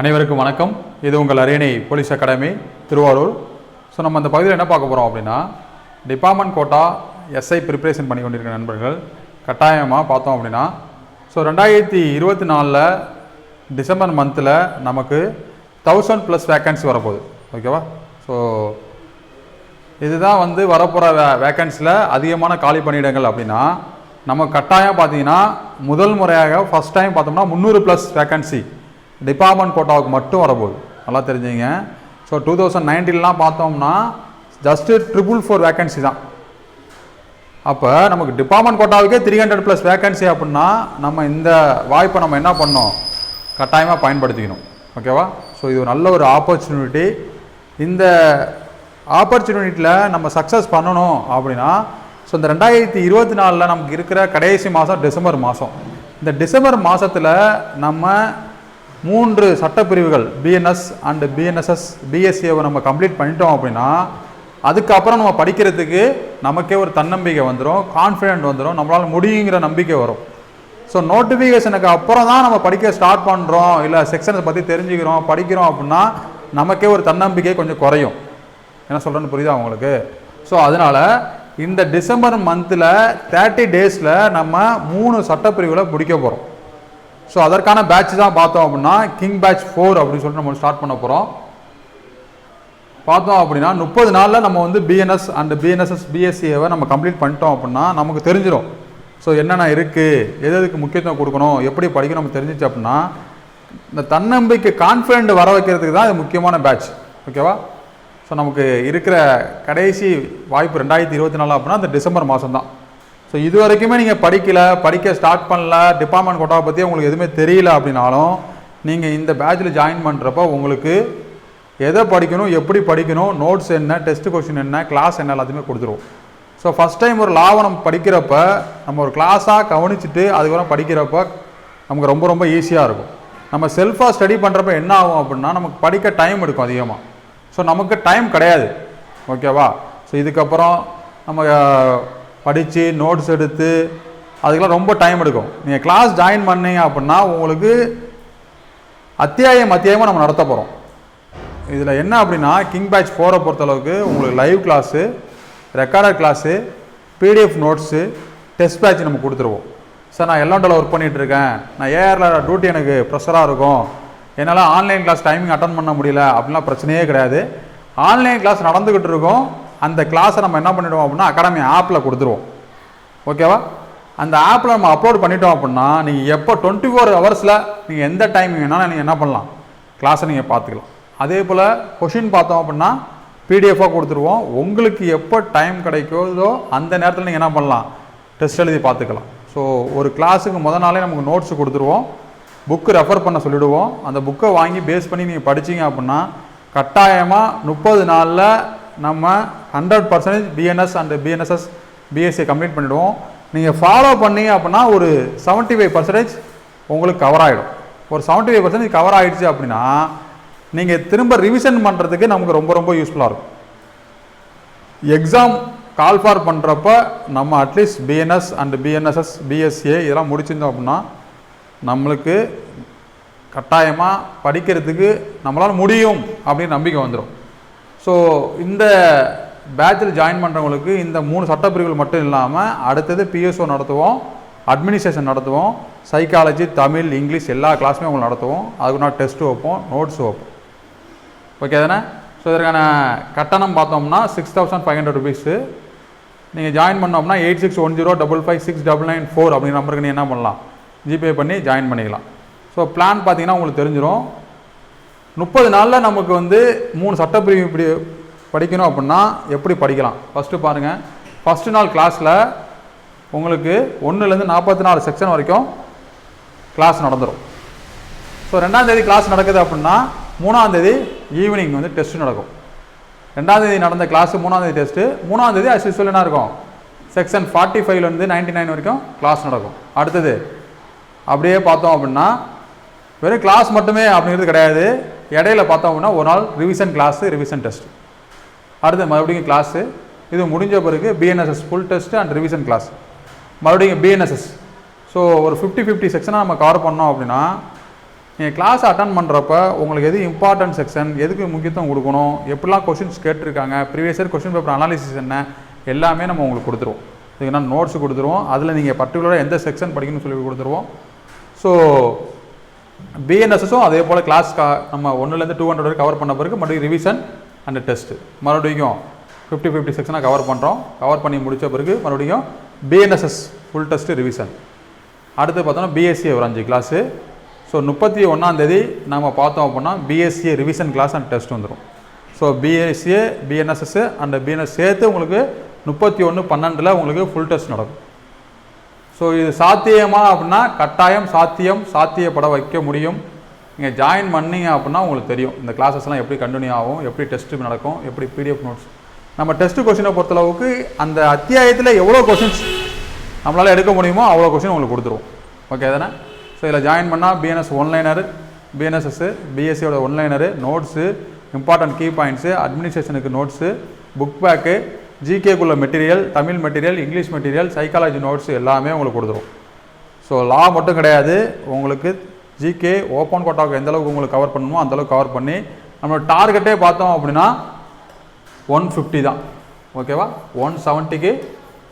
அனைவருக்கும் வணக்கம். இது உங்கள் அரியணை போலீஸ் அகாடமி திருவாரூர். ஸோ நம்ம அந்த பகுதியில் என்ன பார்க்க போகிறோம் அப்படின்னா டிபார்ட்மெண்ட் கோட்டா எஸ்ஐ ப்ரிப்பரேஷன் பண்ணி கொண்டிருக்கிற நண்பர்கள் கட்டாயமாக பார்த்தோம் அப்படின்னா ஸோ ரெண்டாயிரத்தி இருபத்தி நாலில் டிசம்பர் மந்தில் நமக்கு தௌசண்ட் ப்ளஸ் வேக்கன்சி வரப்போகுது. ஓகேவா ஸோ இதுதான் வந்து வரப்போகிற வே வேக்கன்சியில் அதிகமான காலி பணியிடங்கள் அப்படின்னா நம்ம கட்டாயம் பார்த்தீங்கன்னா முதல் முறையாக ஃபஸ்ட் டைம் பார்த்தோம்னா முந்நூறு ப்ளஸ் வேக்கன்சி டிபார்ட்மெண்ட் கோட்டாவுக்கு மட்டும் வரப்போகுது. நல்லா தெரிஞ்சுங்க. ஸோ டூ தௌசண்ட் நைன்டீன்லாம் பார்த்தோம்னா ஜஸ்ட்டு ட்ரிபிள் ஃபோர் வேக்கன்சி தான். அப்போ நமக்கு டிபார்ட்மெண்ட் கோட்டாவுக்கே த்ரீ ஹண்ட்ரட் ப்ளஸ் வேக்கன்சி அப்படின்னா நம்ம இந்த வாய்ப்பை நம்ம என்ன பண்ணோம்? கட்டாயமாக பயன்படுத்திக்கணும். ஓகேவா? ஸோ இது ஒரு நல்ல ஒரு ஆப்பர்ச்சுனிட்டி இந்த ஆப்பர்ச்சுனிட்டியில் நம்ம சக்ஸஸ் பண்ணணும் அப்படின்னா ஸோ இந்த ரெண்டாயிரத்தி இருபத்தி நாலில் நமக்கு இருக்கிற கடைசி மாதம் டிசம்பர் மாதம் இந்த டிசம்பர் மாதத்தில் நம்ம மூன்று சட்டப்பிரிவுகள் பிஎன்எஸ் அண்டு பிஎன்எஸ்எஸ் பிஎஸ்சியை நம்ம கம்ப்ளீட் பண்ணிட்டோம் அப்படின்னா அதுக்கப்புறம் நம்ம படிக்கிறதுக்கு நமக்கே ஒரு தன்னம்பிக்கை வந்துடும் கான்ஃபிடென்ட் வந்துடும் நம்மளால் முடியுங்கிற நம்பிக்கை வரும். ஸோ நோட்டிஃபிகேஷனுக்கு அப்புறம் தான் நம்ம படிக்க ஸ்டார்ட் பண்ணுறோம் இல்லை செக்ஷன்ஸை பற்றி தெரிஞ்சுக்கிறோம் படிக்கிறோம் அப்படின்னா நமக்கே ஒரு தன்னம்பிக்கை கொஞ்சம் குறையும். என்ன சொல்கிறேன்னு புரியுதா உங்களுக்கு? ஸோ அதனால் இந்த டிசம்பர் மந்தில் தேர்ட்டி டேஸில் நம்ம மூணு சட்டப்பிரிவுகளை முடிக்க போகிறோம் ஸோ அதற்கான பேட்ச் தான் பார்த்தோம் அப்படின்னா கிங் பேட்ச் ஃபோர் அப்படின்னு சொல்லிட்டு நம்ம ஸ்டார்ட் பண்ண போகிறோம் பார்த்தோம் அப்படின்னா முப்பது நாளில் நம்ம வந்து பிஎன்எஸ் அண்ட் பிஎன்எஸ்எஸ் பிஎஸ்சியை நம்ம கம்ப்ளீட் பண்ணிட்டோம் அப்படின்னா நமக்கு தெரிஞ்சிடும் ஸோ என்னென்ன இருக்குது எது எதுக்கு முக்கியத்துவம் கொடுக்கணும் எப்படி படிக்கணும் நம்ம தெரிஞ்சிச்சு அப்படின்னா இந்த தன்னம்பிக்கை கான்ஃபிடென்ட் வர வைக்கிறதுக்கு தான் இது முக்கியமான பேட்ச் ஓகேவா ஸோ நமக்கு இருக்கிற கடைசி வாய்ப்பு ரெண்டாயிரத்தி இருபத்தி நாலு அப்படின்னா அந்த டிசம்பர் மாதம் தான் ஸோ இது வரைக்குமே நீங்கள் படிக்கலை படிக்க ஸ்டார்ட் பண்ணல டிபார்ட்மெண்ட் கோட்டாவை பற்றி உங்களுக்கு எதுவுமே தெரியல அப்படின்னாலும் நீங்கள் இந்த பேட்சில் ஜாயின் பண்ணுறப்ப உங்களுக்கு எதை படிக்கணும் எப்படி படிக்கணும் நோட்ஸ் என்ன டெஸ்ட் கொஷின் என்ன கிளாஸ் என்ன எல்லாத்தையுமே கொடுத்துருவோம் ஸோ ஃபஸ்ட் டைம் ஒரு லாவணம் படிக்கிறப்ப நம்ம ஒரு கிளாஸாக கவனிச்சுட்டு அதுக்கப்புறம் படிக்கிறப்ப நமக்கு ரொம்ப ரொம்ப ஈஸியாக இருக்கும். நம்ம செல்ஃபாக ஸ்டடி பண்ணுறப்ப என்ன ஆகும் அப்படின்னா நமக்கு படிக்க டைம் எடுக்கும் அதிகமாக ஸோ நமக்கு டைம் கிடையாது. ஓகேவா ஸோ இதுக்கப்புறம் நம்ம படித்து நோட்ஸ் எடுத்து அதுக்கெல்லாம் ரொம்ப டைம் எடுக்கும். நீங்கள் கிளாஸ் ஜாயின் பண்ணீங்க அப்படின்னா உங்களுக்கு அத்தியாயம் அத்தியாயமாக நம்ம நடத்த போகிறோம் இதில் என்ன அப்படின்னா கிங் பேட்ச் ஃபோரை பொறுத்தளவுக்கு உங்களுக்கு live class recorded class PDF notes test batch நம்ம கொடுத்துருவோம். சார் நான் எல்லோண்டில் ஒர்க் பண்ணிகிட்ருக்கேன் நான் ஏஆரில் டியூட்டி எனக்கு ப்ரெஷராக இருக்கும். என்னால் ஆன்லைன் கிளாஸ் டைமிங் அட்டன் பண்ண முடியல அப்படிலாம் பிரச்சனையே கிடையாது. ஆன்லைன் கிளாஸ் நடந்துக்கிட்டு இருக்கோம். அந்த கிளாஸை நம்ம என்ன பண்ணிவிடுவோம் அப்படின்னா அகாடமி ஆப்பில் கொடுத்துருவோம். ஓகேவா அந்த ஆப்பில் நம்ம அப்லோட் பண்ணிட்டோம் அப்படின்னா நீங்கள் எப்போ டுவெண்ட்டி ஃபோர் ஹவர்ஸில் நீங்கள் எந்த டைமிங் வேணாலும் நீங்கள் என்ன பண்ணலாம்? கிளாஸை நீங்கள் பார்த்துக்கலாம். அதே போல் கொஷின் பார்த்தோம் அப்படின்னா பிடிஎஃபாக கொடுத்துருவோம். உங்களுக்கு எப்போ டைம் கிடைக்குதோ அந்த நேரத்தில் நீங்கள் என்ன பண்ணலாம்? டெஸ்ட் எழுதி பார்த்துக்கலாம். ஸோ ஒரு கிளாஸுக்கு முத நாளே நமக்கு நோட்ஸ் கொடுத்துருவோம். புக்கு ரெஃபர் பண்ண சொல்லிவிடுவோம் அந்த புக்கை வாங்கி பேஸ் பண்ணி நீங்கள் படிச்சீங்க அப்படின்னா கட்டாயமாக முப்பது நாளில் நம்ம hundred percentage BNS and BNSS BSC complete பண்ணிவிடுவோம் நீங்கள் ஃபாலோ பண்ணீங்க அப்படின்னா ஒரு செவன்ட்டி ஃபைவ் பர்சன்டேஜ் உங்களுக்கு கவர் ஆகிடும் ஒரு செவன்ட்டி ஃபைவ் பர்சன்டேஜ் கவர் ஆகிடுச்சு அப்படின்னா நீங்கள் திரும்ப ரிவிஷன் பண்ணுறதுக்கு நமக்கு ரொம்ப ரொம்ப யூஸ்ஃபுல்லாக இருக்கும். எக்ஸாம் கால் ஃபார் பண்ணுறப்ப நம்ம at least BNS and BNSS BSCA இதெல்லாம் முடிச்சிருந்தோம் அப்படின்னா நம்மளுக்கு கட்டாயமாக படிக்கிறதுக்கு நம்மளால் முடியும் அப்படின்னு நம்பிக்கை வந்துடும் ஸோ இந்த பேட்சில் ஜாயின் பண்ணுறவங்களுக்கு இந்த மூணு சட்டப்பிரிவுகள் மட்டும் இல்லாமல் அடுத்தது பிஎஸ்ஓ நடத்துவோம் அட்மினிஸ்ட்ரேஷன் நடத்துவோம் சைக்காலஜி தமிழ் இங்கிலீஷ் எல்லா கிளாஸுமே உங்களை நடத்துவோம். அதுக்கு நான் டெஸ்ட்டு வைப்போம் நோட்ஸ் வைப்போம். ஓகே தானே? ஸோ இதற்கான கட்டணம் பார்த்தோம்னா six thousand five hundred rupees நீங்கள் ஜாயின் பண்ணோம்னா eight six one zero double five six double nine four அப்படிங்கிற நம்பருக்கு நீங்கள் என்ன பண்ணலாம் ஜிபே பண்ணி ஜாயின் பண்ணிக்கலாம் ஸோ பிளான் பார்த்தீங்கன்னா உங்களுக்கு தெரிஞ்சிடும் முப்பது நாளில் நமக்கு வந்து மூணு சட்டப்பிரிவு இப்படி படிக்கணும் அப்படின்னா எப்படி படிக்கலாம்? ஃபஸ்ட்டு பாருங்கள் ஃபஸ்ட்டு நாள் கிளாஸில் உங்களுக்கு ஒன்றுலேருந்து நாற்பத்தி நாலு செக்ஷன் வரைக்கும் கிளாஸ் நடந்துடும் ஸோ ரெண்டாந்தேதி கிளாஸ் நடக்குது அப்படின்னா மூணாந்தேதி ஈவினிங் வந்து டெஸ்ட் நடக்கும். ரெண்டாந்தேதி நடந்த கிளாஸு மூணாந்தேதி டெஸ்ட்டு மூணாந்தேதி அஸ் யூஸ்வல் என்ன இருக்கும்? செக்ஷன் ஃபார்ட்டி ஃபைவ்லேருந்து நைன்டி நைன் வரைக்கும் கிளாஸ் நடக்கும். அடுத்தது அப்படியே பார்த்தோம் அப்படின்னா வெறும் கிளாஸ் மட்டுமே அப்படிங்கிறது கிடையாது. இடையில பார்த்தோம் அப்படின்னா ஒரு நாள் ரிவிஷன் கிளாஸு ரிவிஷன் டெஸ்ட் அடுத்து மறுபடியும் கிளாஸு இது முடிஞ்ச பிறகு BNSS full test and revision class மறுபடியும் பிஎன்எஸ்எஸ் ஸோ ஒரு ஃபிஃப்டி ஃபிஃப்டி செக்ஷனாக நம்ம கவர் பண்ணோம் அப்படின்னா நீங்கள் கிளாஸ் அட்டன் பண்ணுறப்ப உங்களுக்கு எது இம்பார்ட்டன்ட் செக்ஷன் எதுக்கு முக்கியத்துவம் கொடுக்கணும் எப்படிலாம் கொஷின்ஸ் கேட்டிருக்காங்க previous year question paper analysis என்ன எல்லாமே நம்ம உங்களுக்கு கொடுத்துருவோம். இதுக்கு நான் நோட்ஸ் கொடுத்துருவோம். அதில் நீங்கள் பர்டிகுலராக எந்த செக்ஷன் படிக்கணும்னு சொல்லி கொடுத்துருவோம். ஸோ பிஎன்எஸ்எஸும் அதே போல் கிளாஸ் கா நம்ம ஒன்றுலேருந்து டூ ஹண்ட்ரட் வரைக்கும் கவர் பண்ண பிறகு மறுபடியும் ரிவிஷன் அண்ட் டெஸ்ட்டு மறுபடியும் ஃபிஃப்டி ஃபிஃப்டி செக்ஷனாக கவர் பண்ணுறோம் கவர் பண்ணி முடித்த பிறகு மறுபடியும் பிஎன்எஸ்எஸ் ஃபுல் டெஸ்ட்டு ரிவிஷன் அடுத்து பார்த்தோன்னா பிஎஸ்சி ஒரு அஞ்சு கிளாஸு ஸோ முப்பத்தி ஒன்றாந்தேதி நம்ம பார்த்தோம் அப்படின்னா BSC revision class and test வந்துடும் so BSCA BNSS and BNS சேர்த்து உங்களுக்கு முப்பத்தி ஒன்று பன்னெண்டில் உங்களுக்கு ஃபுல் டெஸ்ட் நடக்கும். ஸோ இது சாத்தியமா அப்படின்னா கட்டாயம் சாத்தியம் சாத்தியப்பட வைக்க முடியும். நீங்கள் ஜாயின் பண்ணீங்க அப்படின்னா உங்களுக்கு தெரியும். இந்த கிளாஸஸ்லாம் எப்படி கண்டினியூ ஆகும் எப்படி டெஸ்ட்டு நடக்கும் எப்படி பிடிஎஃப் நோட்ஸ் நம்ம டெஸ்ட்டு கொஷினை பொறுத்தளவுக்கு அந்த அத்தியாயத்தில் எவ்வளோ கொஷின்ஸ் நம்மளால் எடுக்க முடியுமோ அவ்வளோ கொஷின் உங்களுக்கு கொடுத்துருவோம். ஓகே தானே? ஸோ இதில் ஜாயின் பண்ணால் BNS one liner BNSS பிஎஸ்சியோட one liner notes important key points அட்மினிஸ்ட்ரேஷனுக்கு notes book bag ஜிகேக்குள்ள material Tamil material English material psychology notes எல்லாமே உங்களுக்கு கொடுத்துரும். ஸோ லா மட்டும் கிடையாது. உங்களுக்கு ஜிகே ஓப்பன் கோட்டாவுக்கு எந்தளவுக்கு உங்களுக்கு கவர் பண்ணணுமோ அந்த அளவுக்கு கவர் பண்ணி நம்மளோட டார்கெட்டே பார்த்தோம் அப்படின்னா ஒன் ஃபிஃப்டி தான். ஓகேவா ஒன் செவன்ட்டிக்கு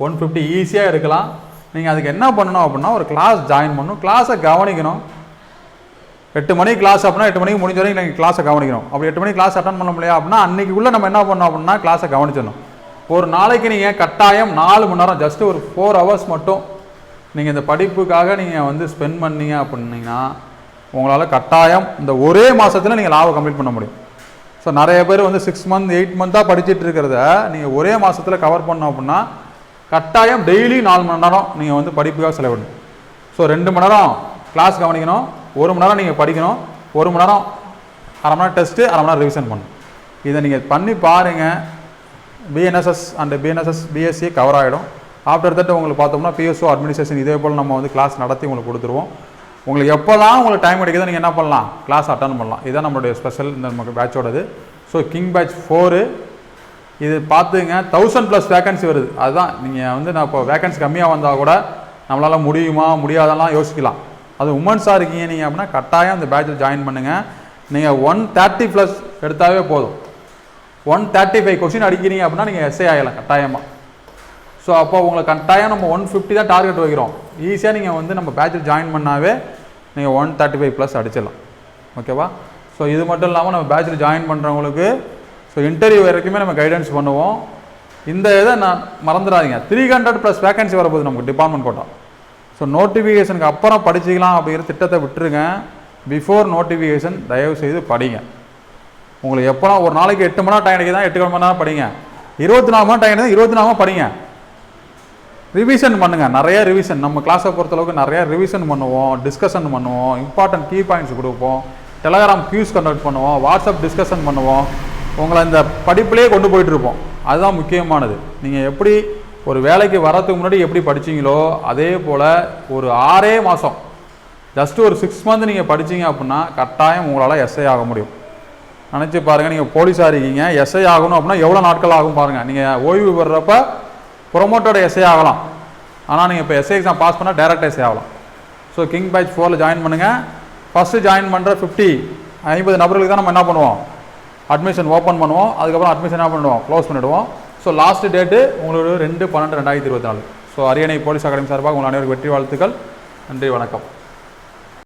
ஒன் ஃபிஃப்டி ஈஸியாக இருக்கலாம். நீங்கள் அதுக்கு என்ன பண்ணணும் அப்படின்னா ஒரு கிளாஸ் ஜாயின் பண்ணணும். கிளாஸை கவனிக்கணும். எட்டு மணிக்கு கிளாஸ் அப்படின்னா எட்டு மணிக்கு முடிஞ்ச வரைக்கும் நீங்கள் கிளாஸை கவனிக்கணும். அப்படி எட்டு மணிக்கு கிளாஸ் அட்டன் பண்ண முடியாது அப்படின்னா அன்றைக்குள்ளே நம்ம என்ன பண்ணோம் அப்படின்னா கிளாஸை கவனிச்சிடணும். ஒரு நாளைக்கு நீங்கள் கட்டாயம் நாலு மணி நேரம் ஜஸ்ட் ஒரு ஃபோர் ஹவர்ஸ் மட்டும் நீங்கள் இந்த படிப்புக்காக நீங்கள் வந்து ஸ்பெண்ட் பண்ணீங்க அப்படின்னீங்கன்னா உங்களால் கட்டாயம் இந்த ஒரே மாதத்தில் நீங்கள் லாபம் கம்ப்ளீட் பண்ண முடியும். ஸோ நிறைய பேர் வந்து சிக்ஸ் மந்த் எயிட் மந்த்தாக படிச்சிட்டு இருக்கிறத நீங்கள் ஒரே மாதத்தில் கவர் பண்ணோம் அப்படின்னா கட்டாயம் டெய்லி நாலு மணி நேரம் நீங்கள் வந்து படிப்புக்காக செலவிடணும். ஸோ ரெண்டு மணி நேரம் கிளாஸ் கவனிக்கணும் ஒரு மணி நேரம் நீங்கள் படிக்கணும் ஒரு மணி நேரம் அரை மணி நேரம் டெஸ்ட்டு அரை மணி நேரம் ரிவிஷன் பண்ணணும். இதை நீங்கள் பண்ணி பாருங்கள் BNSS and BNSS BSC cover ஆகிடும் ஆஃப்டர் தட் உங்களுக்கு பார்த்தோம்னா பிஎஸ்ஓ அட்மினிஸ்ட்ரேஷன் இதே போல் நம்ம வந்து கிளாஸ் நடத்தி உங்களுக்கு கொடுத்துருவோம். உங்களுக்கு எப்போ தான் உங்களுக்கு டைம் கிடைக்குதோ நீங்கள் என்ன பண்ணலாம்? கிளாஸ் அட்டன் பண்ணலாம். இதுதான் நம்மளுடைய ஸ்பெஷல் இந்த நமக்கு பேட்சோடது ஸோ கிங் பேட்ச் ஃபோரு இது பார்த்துங்க தௌசண்ட் ப்ளஸ் வேகன்சி வருது. அதுதான் நீங்கள் வந்து நான் இப்போ வேகன்சி கம்மியாக வந்தால் கூட நம்மளால் முடியுமா முடியாதெல்லாம் யோசிக்கலாம். அது உமன்ஸாக இருக்கீங்க நீங்கள் அப்படின்னா கட்டாயம் அந்த பேட்சில் ஜாயின் பண்ணுங்கள் நீங்கள் ஒன் தேர்ட்டி ப்ளஸ் எடுத்தாவே போதும். ஒன் தேர்ட்டி ஃபைவ் கொஷின் அடிக்கிறீங்க அப்படின்னா நீங்கள் எஸ்ஏ ஆகலாம் கட்டாயமாக ஸோ அப்போ உங்களை கட்டாயம் நம்ம ஒன் ஃபிஃப்டி தான் டார்கெட் வைக்கிறோம். ஈஸியாக நீங்கள் வந்து நம்ம பேட்சில் ஜாயின் பண்ணாவே நீங்கள் ஒன் தேர்ட்டி ஃபைவ் ப்ளஸ் அடிச்சிடலாம் ஓகேவா ஸோ இது மட்டும் இல்லாமல் நம்ம பேட்சில் ஜாயின் பண்ணுறவங்களுக்கு ஸோ இன்டர்வியூ வரைக்குமே நம்ம கைடன்ஸ் பண்ணுவோம். இந்த இதை நான் மறந்துடாதீங்க. த்ரீ ஹண்ட்ரட் ப்ளஸ் வேகன்சி வரப்போகுது நமக்கு டிபார்ட்மெண்ட் கோட்டா ஸோ நோட்டிஃபிகேஷனுக்கு அப்புறம் படிச்சிக்கலாம் அப்படிங்கிற திட்டத்தை விட்டுருங்க. பிஃபோர் நோட்டிஃபிகேஷன் தயவு செய்து படிங்க. உங்களுக்கு எப்போலாம் ஒரு நாளைக்கு எட்டு மணி நேரம் டைம் கிடைக்குதா எட்டு மணி நேரம் படிங்க. இருபத்தி நாலு மணி நேரம் டைம் இருபத்தி நாலு மணி படிங்க. ரிவிஷன் பண்ணுங்க. நிறைய ரிவிஷன் நம்ம கிளாஸை பொறுத்தளவுக்கு நிறைய ரிவிஷன் பண்ணுவோம். டிஸ்கஷன் பண்ணுவோம். இம்பார்ட்டன்ட் கீ பாயிண்ட்ஸ் கொடுப்போம். டெலகிராம் கியூஸ் கண்டக்ட் பண்ணுவோம். வாட்ஸ்அப் டிஸ்கஷன் பண்ணுவோம். உங்களை இந்த படிப்புலேயே கொண்டு போயிட்டு இருப்போம். அதுதான் முக்கியமானது. நீங்கள் எப்படி ஒரு வேலைக்கு வரதுக்கு முன்னாடி எப்படி படிச்சீங்களோ அதே போல் ஒரு ஆறே மாதம் ஜஸ்ட் ஒரு சிக்ஸ் மந்த் நீங்கள் படிச்சீங்க அப்படின்னா கட்டாயம் உங்களால் எஸ்ஐ ஆக முடியும். நினச்சி பாருங்கள் நீங்கள் போலீஸாக இருக்கீங்க எஸ்ஐ ஆகணும் அப்படின்னா எவ்வளோ நாட்கள் ஆகும் பாருங்கள் நீங்கள் ஓய்வு பெறப்ப ப்ரொமோட்டோட எஸ்ஐ ஆகலாம். ஆனால் நீங்கள் இப்போ எஸ்ஐ எக்ஸாம் பாஸ் பண்ணால் டேரக்ட் எஸ்ஐ ஆகலாம். ஸோ கிங் பேட்ச் ஃபோரில் ஜாயின் பண்ணுங்கள் ஃபஸ்ட்டு ஜாயின் பண்ணுற ஃபிஃப்டி ஐம்பது நபர்களுக்கு தான் நம்ம என்ன பண்ணுவோம்? அட்மிஷன் ஓப்பன் பண்ணுவோம். அதுக்கப்புறம் அட்மிஷன் என்ன பண்ணுவோம்? க்ளோஸ் பண்ணிவிடுவோம் ஸோ லாஸ்ட் டேட்டு உங்களுக்கு ரெண்டு பன்னெண்டு ரெண்டாயிரத்தி இருபத்தி நாலு. ஸோ அரியணை போலீஸ் அகாடமி சார்பாக உங்கள் அனைவருக்கு வெற்றி வாழ்த்துக்கள். நன்றி வணக்கம்.